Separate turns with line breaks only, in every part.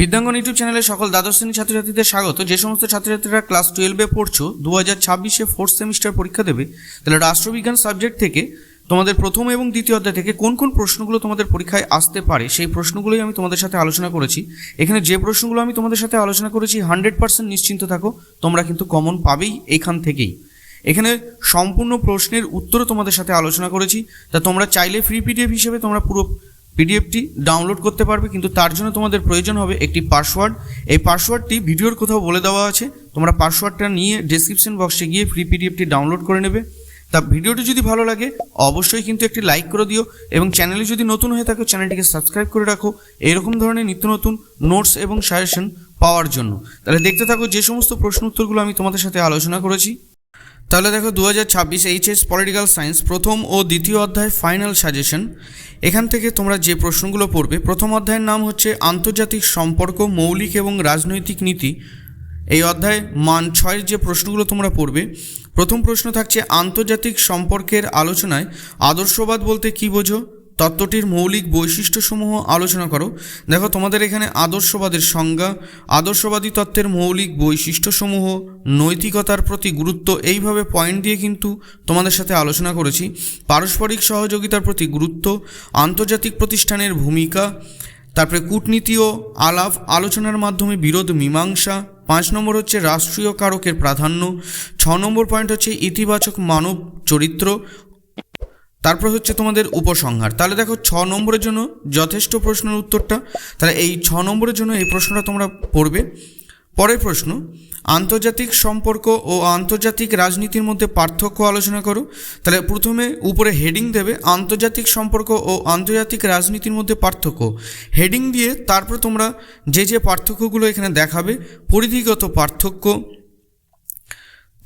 বিদ্যাঙ্গন YouTube চ্যানেলে সকল দ্বাদশ শ্রেণির ছাত্রছাত্রীদের স্বাগত। যে সমস্ত ছাত্রছাত্রীরা ক্লাস টুয়েলভে পড়ছো দু হাজার ছাব্বিশে ফোর্থ সেমিস্টার পরীক্ষা দেবে, তাহলে রাষ্ট্রবিজ্ঞান সাবজেক্ট থেকে তোমাদের প্রথম এবং দ্বিতীয় অধ্যায় থেকে কোন কোন প্রশ্নগুলো তোমাদের পরীক্ষায় আসতে পারে, সেই প্রশ্নগুলোই আমি তোমাদের সাথে আলোচনা করেছি। এখানে যে প্রশ্নগুলো আমি তোমাদের সাথে আলোচনা করেছি হান্ড্রেড পার্সেন্ট নিশ্চিন্ত থাকো, তোমরা কিন্তু কমন পাবেই এখান থেকেই। এখানে সম্পূর্ণ প্রশ্নের উত্তরও তোমাদের সাথে আলোচনা করেছি, তা তোমরা চাইলে ফ্রি পিডিএফ হিসেবে তোমরা পুরো পিডিএফটি ডাউনলোড করতে পারবে, কিন্তু তার জন্য তোমাদের প্রয়োজন হবে একটি পাসওয়ার্ড এই পাসওয়ার্ডটি ভিডিওর কোথাও বলে দেওয়া আছে। তোমরা পাসওয়ার্ডটা নিয়ে ডেসক্রিপশন বক্সে গিয়ে ফ্রি পিডিএফটি ডাউনলোড করে নেবে। তা ভিডিওটি যদি ভালো লাগে, অবশ্যই কিন্তু একটি লাইক করে দিও এবং চ্যানেলে যদি নতুন হয়ে থাকো চ্যানেলটিকে সাবস্ক্রাইব করে রাখো। এরকম ধরনের নিত্য নতুন নোটস এবং সাজেশন পাওয়ার জন্য। তাহলে দেখতে থাকো যে সমস্ত প্রশ্ন উত্তরগুলো আমি তোমাদের সাথে আলোচনা করেছি। তাহলে দেখো দু হাজার ছাব্বিশ এইচএস পলিটিক্যাল সায়েন্স প্রথম ও দ্বিতীয় অধ্যায় ফাইনাল সাজেশন এখান থেকে তোমরা যে প্রশ্নগুলো পড়বে, প্রথম অধ্যায়ের নাম হচ্ছে আন্তর্জাতিক সম্পর্ক, মৌলিক এবং রাজনৈতিক নীতি। এই অধ্যায় মান ছয়ের যে প্রশ্নগুলো তোমরা পড়বে, প্রথম প্রশ্ন থাকছে আন্তর্জাতিক সম্পর্কের আলোচনায় আদর্শবাদ বলতে কী বোঝো? তত্ত্বটির মৌলিক বৈশিষ্ট্যসমূহ আলোচনা করো। দেখো, তোমাদের এখানে আদর্শবাদের সংজ্ঞা, আদর্শবাদী তত্ত্বের মৌলিক বৈশিষ্ট্যসমূহ, নৈতিকতার প্রতি গুরুত্ব এইভাবে পয়েন্ট দিয়ে কিন্তু তোমাদের সাথে আলোচনা করেছি। পারস্পরিক সহযোগিতার প্রতি গুরুত্ব, আন্তর্জাতিক প্রতিষ্ঠানের ভূমিকা, তারপরে কূটনীতি ও আলাপ আলোচনার মাধ্যমে বিরোধ মীমাংসা, পাঁচ নম্বর হচ্ছে রাষ্ট্রীয় কারকের প্রাধান্য, ছ নম্বর পয়েন্ট হচ্ছে ইতিবাচক মানব চরিত্র তারপর হচ্ছে তোমাদের উপসংহার। তাহলে দেখো ছ নম্বরের জন্য যথেষ্ট প্রশ্নের উত্তরটা। তাহলে এই ছ নম্বরের জন্য এই প্রশ্নটা তোমরা পড়বে। পরের প্রশ্ন, আন্তর্জাতিক সম্পর্ক ও আন্তর্জাতিক রাজনীতির মধ্যে পার্থক্য আলোচনা করো। তাহলে প্রথমে উপরে হেডিং দেবে, আন্তর্জাতিক সম্পর্ক ও আন্তর্জাতিক রাজনীতির মধ্যে পার্থক্য। হেডিং দিয়ে তারপর তোমরা যে যে পার্থক্যগুলো এখানে দেখাবে, পরিধিগত পার্থক্য,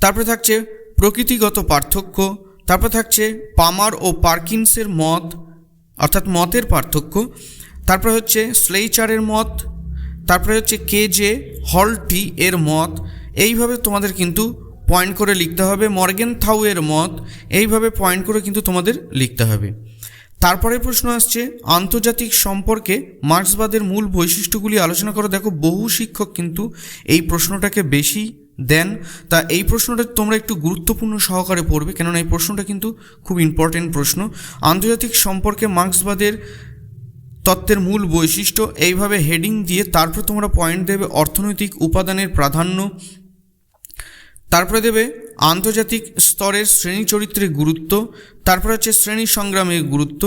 তারপরে থাকছে প্রকৃতিগত পার্থক্য তারপর থাকছে পামার ও পার্কিন্সের মত, অর্থাৎ মতের পার্থক্য। তারপরে হচ্ছে স্লেইচারের মত, তারপরে হচ্ছে কে জে হলটি এর মত। এইভাবে তোমাদের কিন্তু পয়েন্ট করে লিখতে হবে। মর্গেন থাউ এর মত, এইভাবে পয়েন্ট করে কিন্তু তোমাদের লিখতে হবে। তারপরে প্রশ্ন আসছে, আন্তর্জাতিক সম্পর্কে মার্ক্সবাদের মূল বৈশিষ্ট্যগুলি আলোচনা করে। দেখো, বহু শিক্ষক কিন্তু এই প্রশ্নটাকে বেশি দেন তা এই প্রশ্নটা তোমরা একটু গুরুত্বপূর্ণ সহকারে পড়বে, কেননা এই প্রশ্নটা কিন্তু খুব ইম্পর্টেন্ট প্রশ্ন। আন্তর্জাতিক সম্পর্কে মার্ক্সবাদের তত্ত্বের মূল বৈশিষ্ট্য, এইভাবে হেডিং দিয়ে তারপর তোমরা পয়েন্ট দেবে অর্থনৈতিক উপাদানের প্রাধান্য, তারপরে দেবে আন্তর্জাতিক স্তরের শ্রেণি চরিত্রের গুরুত্ব, তারপরে হচ্ছে শ্রেণি সংগ্রামের গুরুত্ব,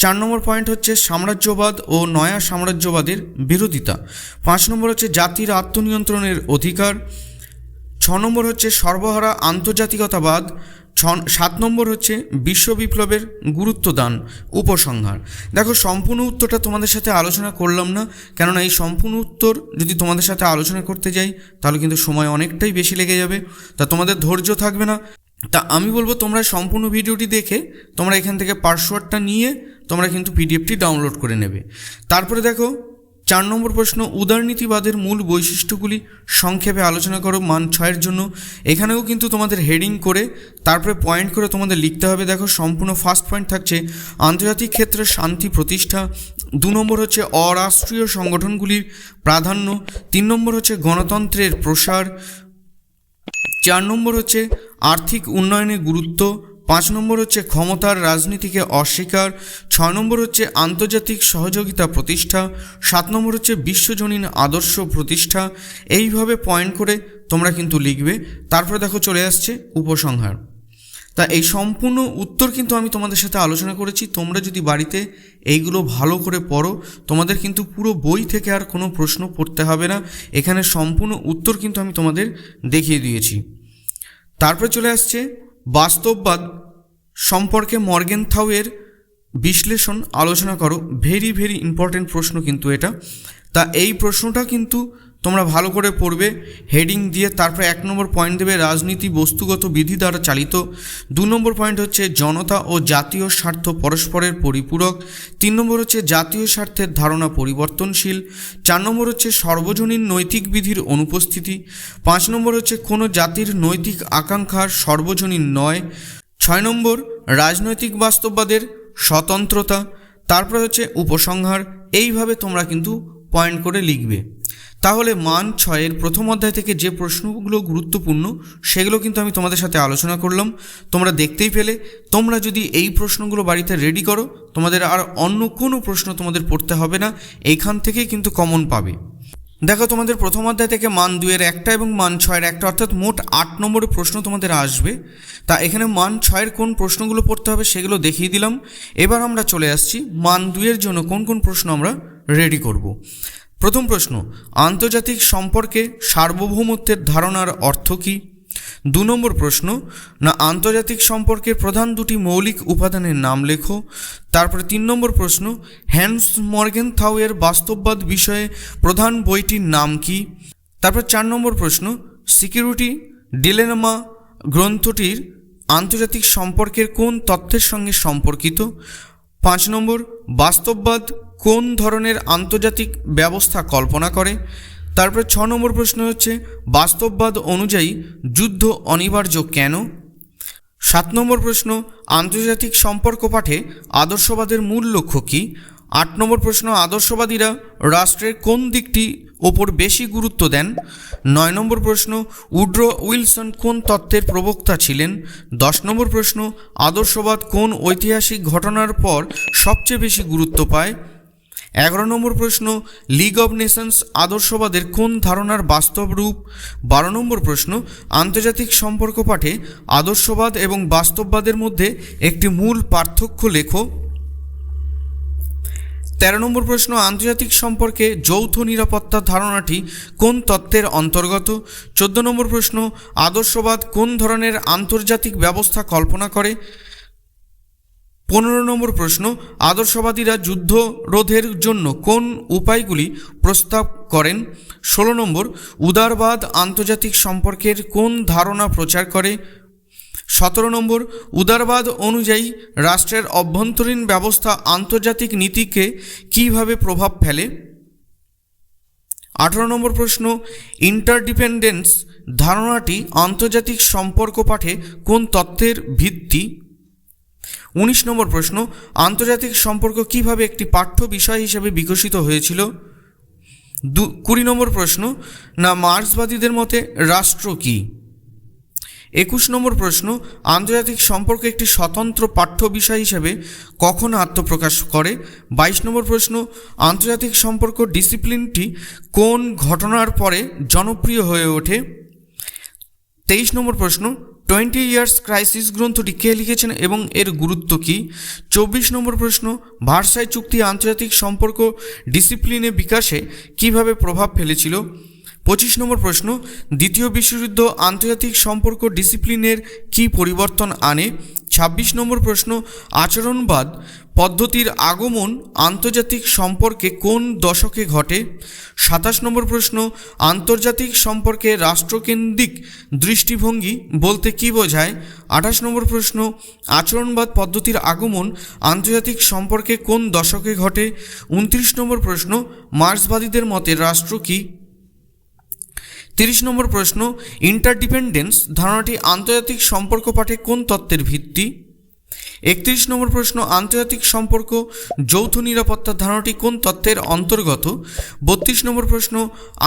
চার নম্বর পয়েন্ট হচ্ছে সাম্রাজ্যবাদ ও নয়া সাম্রাজ্যবাদের বিরোধিতা, পাঁচ নম্বর হচ্ছে জাতির আত্মনিয়ন্ত্রণের অধিকার ছ নম্বর হচ্ছে সর্বহারা আন্তর্জাতিকতাবাদ, ছ, সাত নম্বর হচ্ছে বিশ্ব বিপ্লবের গুরুত্বদান, উপসংহার। দেখো, সম্পূর্ণ উত্তরটা তোমাদের সাথে আলোচনা করলাম না, কেননা এই সম্পূর্ণ উত্তর যদি তোমাদের সাথে আলোচনা করতে যাই, তাহলে কিন্তু সময় অনেকটাই বেশি লেগে যাবে। তা তোমাদের ধৈর্য থাকবে না। তা আমি বলব, তোমরা সম্পূর্ণ ভিডিওটি দেখে, তোমরা এখান থেকে পাসওয়ার্ডটা নিয়ে, তোমরা কিন্তু পিডিএফটি ডাউনলোড করে নেবে। তারপরে দেখো চার নম্বর প্রশ্ন, উদারনীতিবাদের মূল বৈশিষ্ট্যগুলি সংক্ষেপে আলোচনা করো, মান ছয়ের জন্য। এখানেও কিন্তু তোমাদের হেডিং করে, তারপরে পয়েন্ট করে তোমাদের লিখতে হবে। দেখো, সম্পূর্ণ ফার্স্ট পয়েন্ট থাকছে, আন্তর্জাতিক ক্ষেত্রে শান্তি প্রতিষ্ঠা। দু নম্বর হচ্ছে, অরাষ্ট্রীয় সংগঠনগুলির প্রাধান্য। তিন নম্বর হচ্ছে, গণতন্ত্রের প্রসার। চার নম্বর হচ্ছে, আর্থিক উন্নয়নের গুরুত্ব। পাঁচ নম্বর হচ্ছে ক্ষমতার রাজনীতিকে অস্বীকার, ছয় নম্বর হচ্ছে আন্তর্জাতিক সহযোগিতা প্রতিষ্ঠা, সাত নম্বর হচ্ছে বিশ্বজনীন আদর্শ প্রতিষ্ঠা। এইভাবে পয়েন্ট করে তোমরা কিন্তু লিখবে। তারপরে দেখো চলে আসছে উপসংহার। তা এই সম্পূর্ণ উত্তর কিন্তু আমি তোমাদের সাথে আলোচনা করেছি। তোমরা যদি বাড়িতে এইগুলো ভালো করে পড়ো, তোমাদের কিন্তু পুরো বই থেকে আর কোনো প্রশ্ন পড়তে হবে না। এখানে সম্পূর্ণ উত্তর কিন্তু আমি তোমাদের দেখিয়ে দিয়েছি। তারপরে চলে আসছে বাস্তববাদ সম্পর্কে মর্গেন থাউয়ের বিশ্লেষণ আলোচনা করো। ভেরি ভেরি ইম্পর্টেন্ট প্রশ্ন কিন্তু এটা। তা এই প্রশ্নটা কিন্তু তোমরা ভালো করে পড়বে হেডিং দিয়ে তারপরে এক নম্বর পয়েন্ট দেবে রাজনীতি, বস্তুগত বিধি দ্বারা চালিত। দু নম্বর পয়েন্ট হচ্ছে জনতা ও জাতীয় স্বার্থ পরস্পরের পরিপূরক। তিন নম্বর হচ্ছে জাতীয় স্বার্থের ধারণা পরিবর্তনশীল। চার নম্বর হচ্ছে সর্বজনীন নৈতিক বিধির অনুপস্থিতি। পাঁচ নম্বর হচ্ছে কোনো জাতির নৈতিক আকাঙ্ক্ষার সর্বজনীন নয়। ছয় নম্বর, রাজনৈতিক বাস্তববাদের স্বতন্ত্রতা। তারপরে হচ্ছে উপসংহার। এইভাবে তোমরা কিন্তু পয়েন্ট করে লিখবে। তাহলে মান ছয়ের প্রথম অধ্যায় থেকে যে প্রশ্নগুলো গুরুত্বপূর্ণ, সেগুলো কিন্তু আমি তোমাদের সাথে আলোচনা করলাম। তোমরা দেখতেই পেলে, তোমরা যদি এই প্রশ্নগুলো বাড়িতে রেডি করো, তোমাদের আর অন্য কোনো প্রশ্ন তোমাদের পড়তে হবে না, এইখান থেকেই কিন্তু কমন পাবে। দেখো, তোমাদের প্রথম অধ্যায় থেকে মান দুয়ের একটা এবং মান ছয়ের একটা, অর্থাৎ মোট আট নম্বরের প্রশ্ন তোমাদের আসবে। তা এখানে মান ছয়ের কোন প্রশ্নগুলো পড়তে হবে সেগুলো দেখিয়ে দিলাম। এবার আমরা চলে আসছি, মান দুয়ের জন্য কোন কোন প্রশ্ন আমরা রেডি করব। প্রথম প্রশ্ন, আন্তর্জাতিক সম্পর্কে সার্বভৌমত্বের ধারণার অর্থ কী? দু নম্বর প্রশ্ন, না আন্তর্জাতিক সম্পর্কের প্রধান দুটি মৌলিক উপাদানের নাম লেখো? তারপরে তিন নম্বর প্রশ্ন, হ্যান্স মর্গেন থাউয়ের বাস্তববাদ বিষয়ে প্রধান বইটির নাম কি? তারপর চার নম্বর প্রশ্ন, সিকিউরিটি ডিলেনামা গ্রন্থটির আন্তর্জাতিক সম্পর্কের কোন তথ্যের সঙ্গে সম্পর্কিত? পাঁচ নম্বর, বাস্তববাদ কোন ধরনের আন্তর্জাতিক ব্যবস্থা কল্পনা করে? তারপরে ছ নম্বর প্রশ্ন হচ্ছে, বাস্তববাদ অনুযায়ী যুদ্ধ অনিবার্য কেন? সাত নম্বর প্রশ্ন, আন্তর্জাতিক সম্পর্ক পাঠে আদর্শবাদের মূল লক্ষ্য কী? আট নম্বর প্রশ্ন, আদর্শবাদীরা রাষ্ট্রের কোন দিকটি ওপর বেশি গুরুত্ব দেন? নয় নম্বর প্রশ্ন, উড্রো উইলসন কোন তত্ত্বের প্রবক্তা ছিলেন? দশ নম্বর প্রশ্ন, আদর্শবাদ কোন ঐতিহাসিক ঘটনার পর সবচেয়ে বেশি গুরুত্ব পায়? এগারো নম্বর প্রশ্ন লিগ অব নেশনস আদর্শবাদের কোন ধারণার বাস্তব রূপ? বারো নম্বর প্রশ্ন, আন্তর্জাতিক সম্পর্ক পাঠে আদর্শবাদ এবং বাস্তববাদের মধ্যে একটি মূল পার্থক্য লেখো। তেরো নম্বর প্রশ্ন, আন্তর্জাতিক সম্পর্কে যৌথ নিরাপত্তা ধারণাটি কোন তত্ত্বের অন্তর্গত? চোদ্দ নম্বর প্রশ্ন, আদর্শবাদ কোন ধরনের আন্তর্জাতিক ব্যবস্থা কল্পনা করে? পনেরো নম্বর প্রশ্ন, আদর্শবাদীরা যুদ্ধ রোধের জন্য কোন উপায়গুলি প্রস্তাব করেন? ষোলো নম্বর, উদারবাদ আন্তর্জাতিক সম্পর্কের কোন ধারণা প্রচার করে? সতেরো নম্বর, উদারবাদ অনুযায়ী রাষ্ট্রের অভ্যন্তরীণ ব্যবস্থা আন্তর্জাতিক নীতিকে কীভাবে প্রভাব ফেলে? আঠারো নম্বর প্রশ্ন ইন্টারডিপেন্ডেন্স ধারণাটি আন্তর্জাতিক সম্পর্ক পাঠে কোন তত্ত্বের ভিত্তি? উনিশ নম্বর প্রশ্ন, আন্তর্জাতিক সম্পর্ক কীভাবে একটি পাঠ্য বিষয় হিসেবে বিকশিত হয়েছিল? দু, কুড়ি নম্বর প্রশ্ন, না মার্ক্সবাদীদের মতে রাষ্ট্র কী? একুশ নম্বর প্রশ্ন, আন্তর্জাতিক সম্পর্ক একটি স্বতন্ত্র পাঠ্য বিষয় হিসেবে কখন আত্মপ্রকাশ করে? বাইশ নম্বর প্রশ্ন, আন্তর্জাতিক সম্পর্ক ডিসিপ্লিনটি কোন ঘটনার পরে জনপ্রিয় হয়ে ওঠে? তেইশ নম্বর প্রশ্ন টোয়েন্টি ইয়ার্স ক্রাইসিস গ্রন্থটি কে লিখেছেন এবং এর গুরুত্ব কী? চব্বিশ নম্বর প্রশ্ন, ভার্সাই চুক্তি আন্তর্জাতিক সম্পর্ক ডিসিপ্লিনে বিকাশে কীভাবে প্রভাব ফেলেছিল? পঁচিশ নম্বর প্রশ্ন, দ্বিতীয় বিশ্বযুদ্ধ আন্তর্জাতিক সম্পর্ক ডিসিপ্লিনের কি পরিবর্তন আনে? ছাব্বিশ নম্বর প্রশ্ন, আচরণবাদ পদ্ধতির আগমন আন্তর্জাতিক সম্পর্কে কোন দশকে ঘটে? সাতাশ নম্বর প্রশ্ন, আন্তর্জাতিক সম্পর্কে রাষ্ট্রকেন্দ্রিক দৃষ্টিভঙ্গি বলতে কী বোঝায়? আঠাশ নম্বর প্রশ্ন, আচরণবাদ পদ্ধতির আগমন আন্তর্জাতিক সম্পর্কে কোন দশকে ঘটে? উনত্রিশ নম্বর প্রশ্ন, মার্ক্সবাদীদের মতে রাষ্ট্র কী? তিরিশ নম্বর প্রশ্ন ইন্টারডিপেন্ডেন্স ধারণাটি আন্তর্জাতিক সম্পর্ক পাঠে কোন তত্ত্বের ভিত্তি? একত্রিশ নম্বর প্রশ্ন, আন্তর্জাতিক সম্পর্ক যৌথ নিরাপত্তার ধারণাটি কোন তত্ত্বের অন্তর্গত? বত্রিশ নম্বর প্রশ্ন,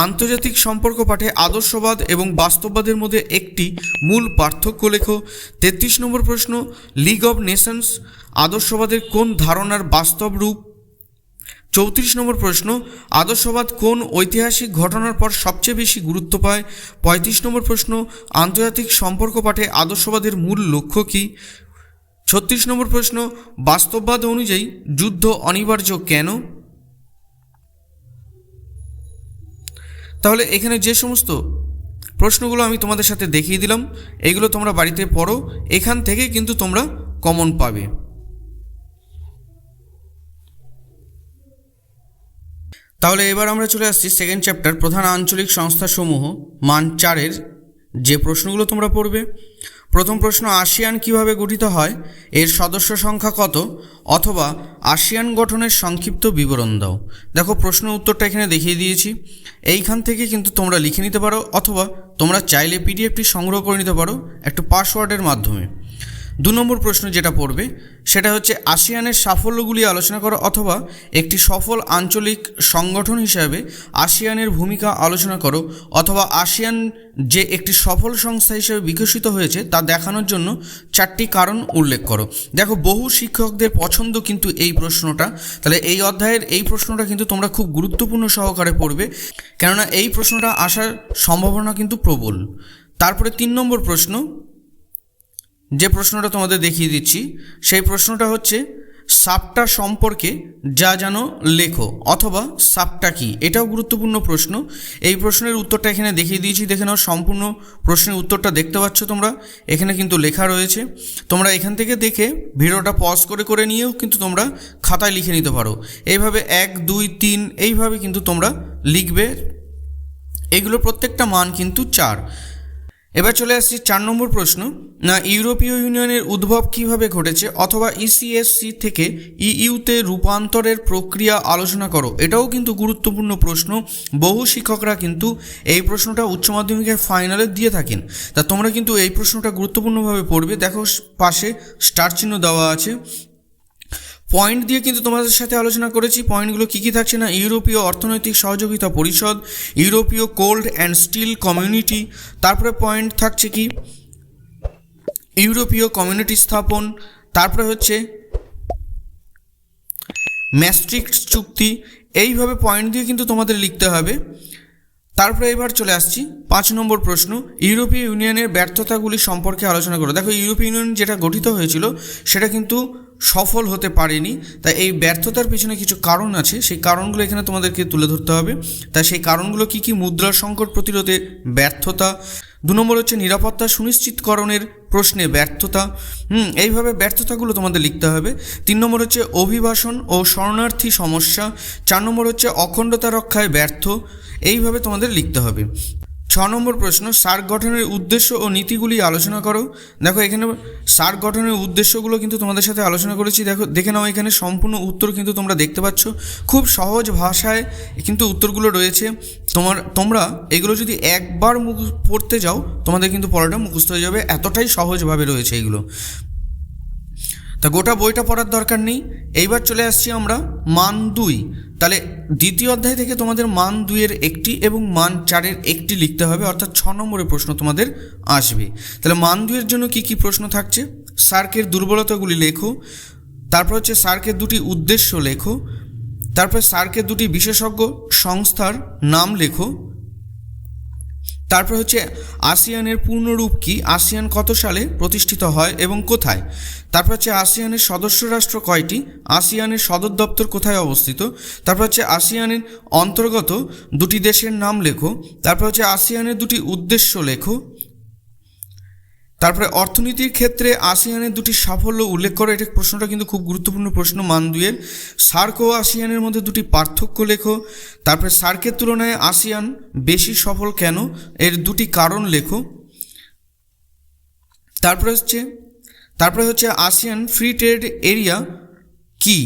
আন্তর্জাতিক সম্পর্ক পাঠে আদর্শবাদ এবং বাস্তববাদের মধ্যে একটি মূল পার্থক্য লেখো। তেত্রিশ নম্বর প্রশ্ন লিগ অব নেশনস আদর্শবাদের কোন ধারণার বাস্তব রূপ চৌত্রিশ নম্বর প্রশ্ন, আদর্শবাদ কোন ঐতিহাসিক ঘটনার পর সবচেয়ে বেশি গুরুত্ব পায়? পঁয়ত্রিশ নম্বর প্রশ্ন, আন্তর্জাতিক সম্পর্ক পাঠে আদর্শবাদের মূল লক্ষ্য কী? ছত্রিশ নম্বর প্রশ্ন, বাস্তববাদ অনুযায়ী যুদ্ধ অনিবার্য কেন? তাহলে এখানে যে সমস্ত প্রশ্নগুলো আমি তোমাদের সাথে দেখিয়ে দিলাম, এগুলো তোমরা বাড়িতে পড়ো, এখান থেকে কিন্তু তোমরা কমন পাবে। তাহলে এবার আমরা চলে আসছি সেকেন্ড চ্যাপ্টার প্রধান আঞ্চলিক সংস্থাসমূহ, মান চারের যে প্রশ্নগুলো তোমরা পড়বে। প্রথম প্রশ্ন, আসিয়ান কীভাবে গঠিত হয়? এর সদস্য সংখ্যা কত? অথবা আসিয়ান গঠনের সংক্ষিপ্ত বিবরণ দাও। দেখো প্রশ্ন উত্তরটা এখানে দেখিয়ে দিয়েছি। এইখান থেকে কিন্তু তোমরা লিখে নিতে পারো, অথবা তোমরা চাইলে পিডিএফটি সংগ্রহ করে নিতে পারো, একটু পাসওয়ার্ডের মাধ্যমে। দু নম্বর প্রশ্ন যেটা পড়বে, সেটা হচ্ছে, আসিয়ানের সাফল্যগুলি আলোচনা করো অথবা একটি সফল আঞ্চলিক সংগঠন হিসাবে আসিয়ানের ভূমিকা আলোচনা করো অথবা আসিয়ান যে একটি সফল সংস্থা হিসেবে বিকশিত হয়েছে, তা দেখানোর জন্য চারটি কারণ উল্লেখ করো। দেখো, বহু শিক্ষকদের পছন্দ কিন্তু এই প্রশ্নটা। তাহলে এই অধ্যায়ের এই প্রশ্নটা কিন্তু তোমরা খুব গুরুত্বপূর্ণ সহকারে পড়বে। কেননা এই প্রশ্নটা আসার সম্ভাবনা কিন্তু প্রবল। তারপরে তিন নম্বর প্রশ্ন যে প্রশ্নটা তোমাদের দেখিয়ে দিচ্ছি, সেই প্রশ্নটা হচ্ছে, সাপটা সম্পর্কে যা জানো লেখো, অথবা সাপটা কি? এটাও গুরুত্বপূর্ণ প্রশ্ন। এই প্রশ্নের উত্তরটা এখানে দেখিয়ে দিয়েছি, দেখে নাও সম্পূর্ণ প্রশ্নের উত্তরটা দেখতে পাচ্ছ তোমরা। এখানে কিন্তু লেখা রয়েছে। তোমরা এখান থেকে দেখে ভিডিওটা পজ করে করে নিয়েও কিন্তু তোমরা খাতায় লিখে নিতে পারো। এইভাবে এক, দুই, তিন, এইভাবে কিন্তু তোমরা লিখবে। এগুলো প্রত্যেকটা মান কিন্তু চার। এবার চলে আসছি চার নম্বর প্রশ্ন। না, ইউরোপীয় ইউনিয়নের উদ্ভব কীভাবে ঘটেছে অথবা ইসিএসসি থেকে ইইউতে রূপান্তরের প্রক্রিয়া আলোচনা করো? এটাও কিন্তু গুরুত্বপূর্ণ প্রশ্ন। বহু শিক্ষকরা কিন্তু এই প্রশ্নটা উচ্চ মাধ্যমিকের ফাইনালে দিয়ে থাকেন। তা তোমরা কিন্তু এই প্রশ্নটা গুরুত্বপূর্ণভাবে পড়বে। দেখো, পাশে স্টার চিহ্ন দেওয়া আছে। পয়েন্ট দিয়ে কিন্তু তোমাদের সাথে আলোচনা করেছি। পয়েন্টগুলো কী কী থাকছে না? ইউরোপীয় অর্থনৈতিক সহযোগিতা পরিষদ, ইউরোপীয় কোল্ড অ্যান্ড স্টিল কমিউনিটি তারপরে পয়েন্ট থাকছে কি? ইউরোপীয় কমিউনিটি স্থাপন, তারপরে হচ্ছে ম্যাস্ট্রিক্ট চুক্তি। এইভাবে পয়েন্ট দিয়ে কিন্তু তোমাদের লিখতে হবে। তারপরে এবার চলে আসছি। পাঁচ নম্বর প্রশ্ন, ইউরোপীয় ইউনিয়নের ব্যর্থতাগুলি সম্পর্কে আলোচনা করো। দেখো, ইউরোপীয় ইউনিয়ন যেটা গঠিত হয়েছিল, সেটা কিন্তু সফল হতে পারেনি। তাই এই ব্যর্থতার পিছনে কিছু কারণ আছে। সেই কারণগুলো এখানে তোমাদেরকে তুলে ধরতে হবে। তাই সেই কারণগুলো কি কি? মুদ্রার সংকট প্রতিরোধে ব্যর্থতা। দু নম্বর হচ্ছে নিরাপত্তা সুনিশ্চিতকরণের প্রশ্নে ব্যর্থতা। হুম, এইভাবে ব্যর্থতাগুলো তোমাদের লিখতে হবে। তিন নম্বর হচ্ছে অভিবাসন ও শরণার্থী সমস্যা। চার নম্বর হচ্ছে অখণ্ডতা রক্ষায় ব্যর্থ। এইভাবে তোমাদের লিখতে হবে। ছ নম্বর প্রশ্ন, সার্ক গঠনের উদ্দেশ্য ও নীতিগুলি আলোচনা করো। দেখো, এখানে সার্ক গঠনের উদ্দেশ্যগুলো কিন্তু তোমাদের সাথে আলোচনা করেছি। দেখো, দেখে নাও এখানে সম্পূর্ণ উত্তর কিন্তু তোমরা দেখতে পাচ্ছ। খুব সহজ ভাষায় কিন্তু উত্তরগুলো রয়েছে। তোমার, তোমরা এগুলো যদি একবার মুখ, পড়তে যাও, তোমাদের কিন্তু পড়াটা মুখস্থ হয়ে যাবে। এতটাই সহজভাবে রয়েছে এগুলো। তা গোটা বইটা পড়ার দরকার নেই। এইবার চলে আসছি আমরা মান দুই। তাহলে দ্বিতীয় অধ্যায় থেকে তোমাদের মান দুইয়ের একটি এবং মান চারের একটি লিখতে হবে, অর্থাৎ ছ নম্বরের প্রশ্ন তোমাদের আসবে। তাহলে মান দুইয়ের জন্য কি কি প্রশ্ন থাকছে? সার্কের দুর্বলতাগুলি লেখো, তারপর হচ্ছে সার্কের দুটি উদ্দেশ্য লেখো, তারপর সার্কের দুটি বিশেষজ্ঞ সংস্থার নাম লেখো তারপর হচ্ছে আসিয়ানের পূর্ণরূপ কি? আসিয়ান কত সালে প্রতিষ্ঠিত হয় এবং কোথায়? তারপর হচ্ছে আসিয়ানের সদস্য রাষ্ট্র কয়টি? আসিয়ানের সদর দপ্তর কোথায় অবস্থিত? তারপর হচ্ছে আসিয়ানের অন্তর্গত দুটি দেশের নাম লেখো। তারপর হচ্ছে আসিয়ানের দুটি উদ্দেশ্য লেখো। তারপরে অর্থনীতির ক্ষেত্রে আসিয়ানের দুটি সাফল্য উল্লেখ করো, এটা প্রশ্নটা কিন্তু খুব গুরুত্বপূর্ণ প্রশ্ন মান দুয়ের সার্ক ও আসিয়ানের মধ্যে দুটি পার্থক্য লেখো, তারপরে সার্কের তুলনায় আসিয়ান বেশি সফল কেন? এর দুটি কারণ লেখো। তারপরে হচ্ছে তারপরে হচ্ছে আসিয়ান ফ্রি ট্রেড এরিয়া কি?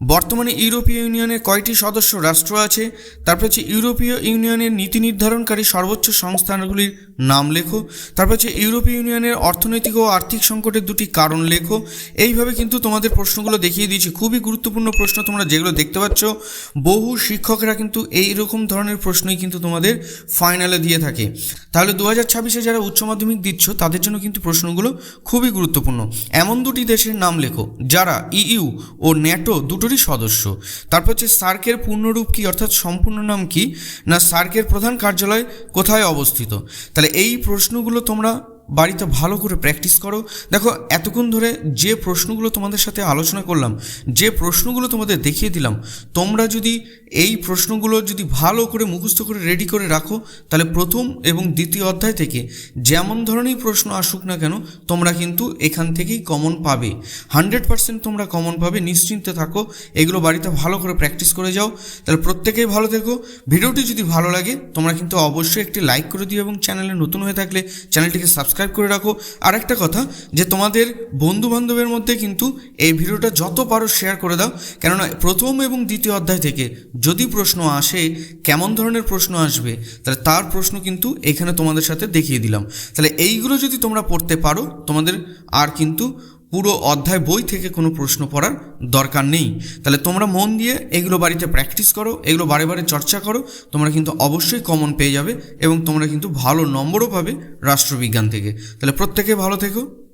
বর্তমানে ইউরোপীয় ইউনিয়নের কয়টি সদস্য রাষ্ট্র আছে? তারপর হচ্ছে ইউরোপীয় ইউনিয়নের নীতি নির্ধারণকারী সর্বোচ্চ সংস্থানগুলির নাম লেখো। তারপর হচ্ছে ইউরোপীয় ইউনিয়নের অর্থনৈতিক ও আর্থিক সংকটের দুটি কারণ লেখো। এইভাবে কিন্তু তোমাদের প্রশ্নগুলো দেখিয়ে দিয়েছি। খুবই গুরুত্বপূর্ণ প্রশ্ন তোমরা যেগুলো দেখতে পাচ্ছ, বহু শিক্ষকরা কিন্তু এই রকম ধরনের প্রশ্নই কিন্তু তোমাদের ফাইনালে দিয়ে থাকে। তাহলে দু হাজার ছাব্বিশে যারা উচ্চ মাধ্যমিক দিচ্ছ, তাদের জন্য কিন্তু প্রশ্নগুলো খুবই গুরুত্বপূর্ণ। এমন দুটি দেশের নাম লেখো, যারা ইইউ ও ন্যাটো দুটোরই সদস্য। তারপর হচ্ছে সার্কের পূর্ণরূপ কি, অর্থাৎ সম্পূর্ণ নাম কি, না সার্কের প্রধান কার্যালয় কোথায় অবস্থিত? তাহলে এই প্রশ্নগুলো তোমরা বাড়িতে ভালো করে প্র্যাকটিস করো। দেখো, এতক্ষণ ধরে যে প্রশ্নগুলো তোমাদের সাথে আলোচনা করলাম, যে প্রশ্নগুলো তোমাদের দেখিয়ে দিলাম, তোমরা যদি এই প্রশ্নগুলো যদি ভালো করে মুখস্থ করে রেডি করে রাখো, তাহলে প্রথম এবং দ্বিতীয় অধ্যায় থেকে যেমন ধরনেরই প্রশ্ন আসুক না কেন, তোমরা কিন্তু এখান থেকেই কমন পাবে। হান্ড্রেড পার্সেন্ট তোমরা কমন পাবে, নিশ্চিন্তে থাকো, এগুলো বাড়িতে ভালো করে প্র্যাকটিস করে যাও। তাহলে প্রত্যেকেই ভালো থেকো। ভিডিওটি যদি ভালো লাগে, তোমরা কিন্তু অবশ্যই একটি লাইক করে দিও এবং চ্যানেলে নতুন হয়ে থাকলে চ্যানেলটিকে সাবস্ক্রাইব সাবস্ক্রাইব করে রাখো। আর একটা কথা, যে তোমাদের বন্ধু বান্ধবের মধ্যে কিন্তু এই ভিডিওটা যত পারো শেয়ার করে দাও। কেননা প্রথম এবং দ্বিতীয় অধ্যায় থেকে যদি প্রশ্ন আসে, কেমন ধরনের প্রশ্ন আসবে, তাহলে তার প্রশ্ন কিন্তু এখানে তোমাদের সাথে দেখিয়ে দিলাম। তাহলে এইগুলো যদি তোমরা পড়তে পারো, তোমাদের আর কিন্তু পুরো অধ্যায় বই থেকে কোনো প্রশ্ন পড়ার দরকার নেই। তাহলে তোমরা মন দিয়ে এগুলো বাড়িতে প্র্যাকটিস করো, এগুলো বারে বারে চর্চা করো, তোমরা কিন্তু অবশ্যই কমন পেয়ে যাবে এবং তোমরা কিন্তু ভালো নম্বরও পাবে রাষ্ট্রবিজ্ঞান থেকে। তাহলে প্রত্যেকে ভালো থেকো।